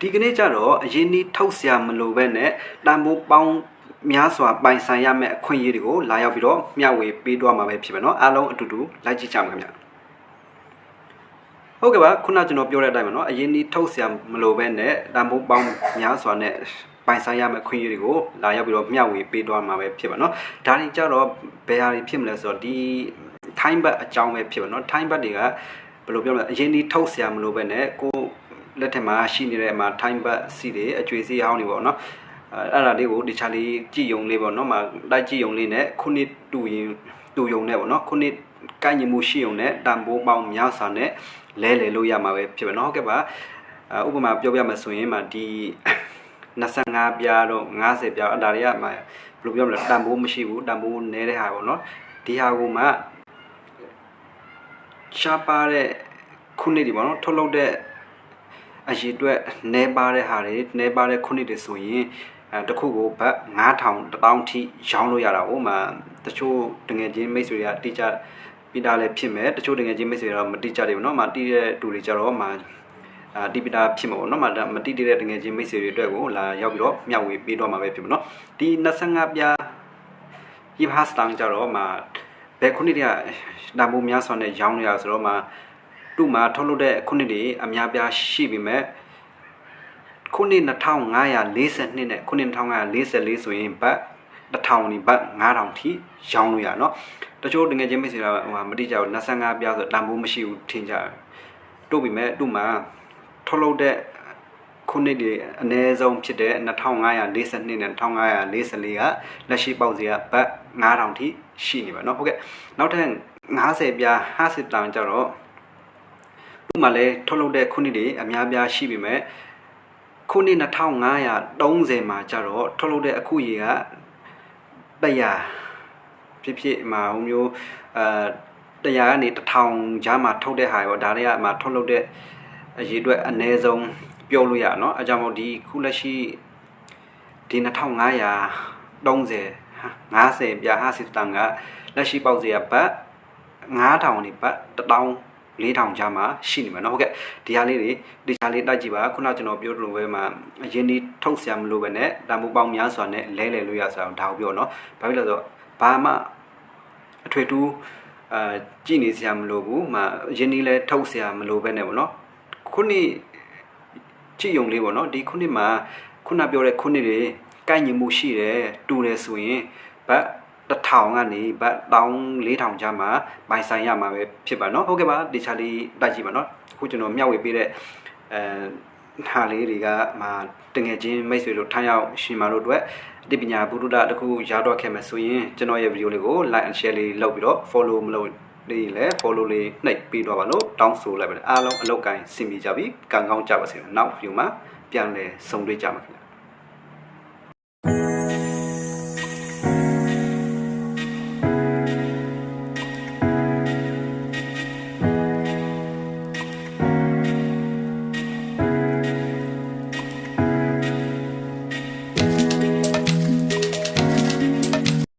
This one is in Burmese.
ဒီကနေ့ကျတော့အရင်နီးထုတ်ဆရာမလိုပဲနဲ့တန်ဖိုးပေါင်းများစွာပိုင်ဆိုင်ရမယ့်အခွင့်အရေးတွေကိုလာရောက်ပြီးတော့မျှဝေပေးသွားမှာပဲဖြစ်မယ်နော်အားလုံးအတူတူလိုက်ကြည့်ကြမှာခင်ဗျဟုတ်ကဲ့ပါခုနကျွန်တော်ပြောတဲ့အတိုင်းပဲเนาะအရင်ဒီထုတ်ဆရာမလိုပဲနဲ့တန်ဖိုးပေါင်းများစွာနဲ့ပိုင်ဆိုင်ရမယ့်ခွင့်ရတွေကိုလာရောက်ပြီးတော့မျှဝေပေးသွားမှာပဲဖြစ်ပါเนาะဒါတွေကြတော့ဘယ်ဟာတွေဖြစ်မလဲဆိုတော့ဒီထိုင်းဘတ်အကြောင်းပဲဖြစ်ပါเนาะထိုင်းဘတ်တွေကဘယ်လိုပြောမလဲအရင်ဒီထုတ်ဆရာမလိုပဲနဲ့ကို လက်ထက်မှာရှိနေတဲ့မှာ time back စီတွေအကျွေးစီဟောင်းတွေပေါ့နော်အဲ့ဒါလေးကိုတခြားလေးကြည်ယုံလေးပေါ့နော်မှာလိုက်ကြည်ယုံလေးနဲ့ခုနှစ်တူရင်တူယုံနဲ့ပေါ့နော်ခုနှစ်ကိုင်ညီမှုရှိယုံနဲ့တန်ဖိုးပေါင်းများစွာနဲ့လဲလေလို့ရမှာပဲဖြစ်ပဲနော်ဟုတ်ကဲ့ပါဥပမာပြောပြမှာဆိုရင်မှဒီ25ပြားတော့90ပြားအဲ့ဒါတွေကမှဘယ်လိုပြောမလဲတန်ဖိုးမရှိဘူးတန်ဖိုးနည်းတဲ့ဟာပေါ့နော်ဒီဟာကိုမှရှားပါတဲ့ခုနှစ်ဒီပေါ့နော်ထုတ်လုပ်တဲ့ အရေးအတွက်နည်းပါတဲ့ဟာတွေနည်းပါတဲ့ခုနှစ်တွေဆိုရင်အဲတစ်ခုကိုဘတ်9000 1000ထိရောင်းလို့ရတာဟိုမှာတချို့တငယ်ချင်းမိတ်ဆွေတွေကတိကျပြီးသားလည်းဖြစ်မယ်တချို့တငယ်ချင်းမိတ်ဆွေတွေတော့မတိကျတယ်ပေါ့နော်မတိတဲ့တူတွေကြတော့မှအာတိပတာဖြစ်မှာပေါ့နော်မဒါမတိတဲ့တငယ်ချင်းမိတ်ဆွေတွေအတွက်ကိုလာရောက်ပြီးတော့မျှဝေပေးတော့မှာပဲဖြစ်မှာနော်ဒီ25ပြားဟိဟာစတန်ကြတော့မှဘယ်ခုနှစ်တည်းကတန်ဖိုးများစွာနဲ့ရောင်းရဆိုတော့မှ သူ့မှာထုတ်လုပ်တဲ့ခုနှစ်တွေအများပြားရှိပြီမဲ့ခုနှစ်2542နဲ့ခုနှစ်2544ဆိုရင်ဘတ်1000နီဘတ်9000ထိရောင်းလို့ရเนาะတချို့တကယ်ချင်းမိတ်ဆွေကဟိုမတိကြဘူး25ပြားဆိုတန်ဖိုးမရှိဘူးထင်ကြတယ်တို့ပြီမဲ့သူ့မှာထုတ်လုပ်တဲ့ခုနှစ်တွေအနည်းဆုံးဖြစ်တဲ့2542နဲ့2544ကလက်ရှိပေါက်စီကဘတ်9000ထိရှိနေပါเนาะဟုတ်ကဲ့နောက်ထပ်90ပြား50တောင်ကြတော့ ခုမှလည်းထုတ်လုပ်တဲ့ခုနှစ်တွေအများပြားရှိပေမဲ့ခုနှစ်2530မှာကျတော့ထုတ်လုပ်တဲ့အခုရေကတက်ရဖြစ်ဖြစ်မှာဟိုမျိုးအဲတရားကနေ1000ကြားမှာထုတ်တဲ့ဟာရောဒါတွေကမှာထုတ်လုပ်တဲ့အရေးအတွက်အ ਨੇ ဆုံးပြောလို့ရနော်အကြောင်းမို့ဒီခုလက်ရှိဒီ2530 50ပြာ50တန်ကလက်ရှိပေါက်စရာဘတ်9000နေဘတ်1000 4000ကျားမှာရှိနေမှာเนาะဟုတ်ကဲ့ဒီဟာလေးတွေဒီချာလေးတိုက်ကြည့်ပါခုနကျွန်တော်ပြောသလိုပဲမှာအရင်ဒီထုတ်ဆရာမလို့ပဲနဲ့တန်ဖိုးပေါင်းများစွာနဲ့လဲလဲလို့ရဆိုအောင်ဒါကိုပြောเนาะဘာဖြစ်လဲဆိုတော့ဘာမှအထွေတူးအာကြည့်နေဆရာမလို့ဘူးမှာအရင်ဒီလဲထုတ်ဆရာမလို့ပဲနဲ့ပေါ့เนาะခုနှစ်ကြည့်ယုံလေးပေါ့เนาะဒီခုနှစ်မှာခုနပြောတဲ့ခုနှစ်တွေကိုက်ညီမှုရှိတယ်တူတယ်ဆိုရင်ဘတ် တစ်ထောင်ကနေဘတ်1400ကျားမှာပိုင်ဆိုင်ရမှာပဲဖြစ်ပါเนาะဟုတ်ကဲ့ပါဒီချာလေးတိုက်ကြည့်ပါเนาะအခုကျွန်တော်မျှဝေပေးတဲ့အဲဟာလေးတွေကမှတငယ်ချင်းမိတ်ဆွေတို့ထိုင်းရောက်ရှင်မာတို့အတွက်အသိပညာဘုဒ္ဓတခုရတော့ခဲ့မယ်ဆိုရင်ကျွန်တော်ရဲ့ဗီဒီယိုလေးကို like and share လေးလုပ်ပြီးတော့ follow မလုပ်လေးလည်း follow လေးနှိပ်ပေးတော့ပါလို့တောင်းဆိုလိုက်ပါတယ်အားလုံးအလောက်ကိုင်းစင်မိကြပြီကံကောင်းကြပါစေနောက် view မှာပြန်လည်ဆုံတွေ့ကြမှာခင်ဗျာ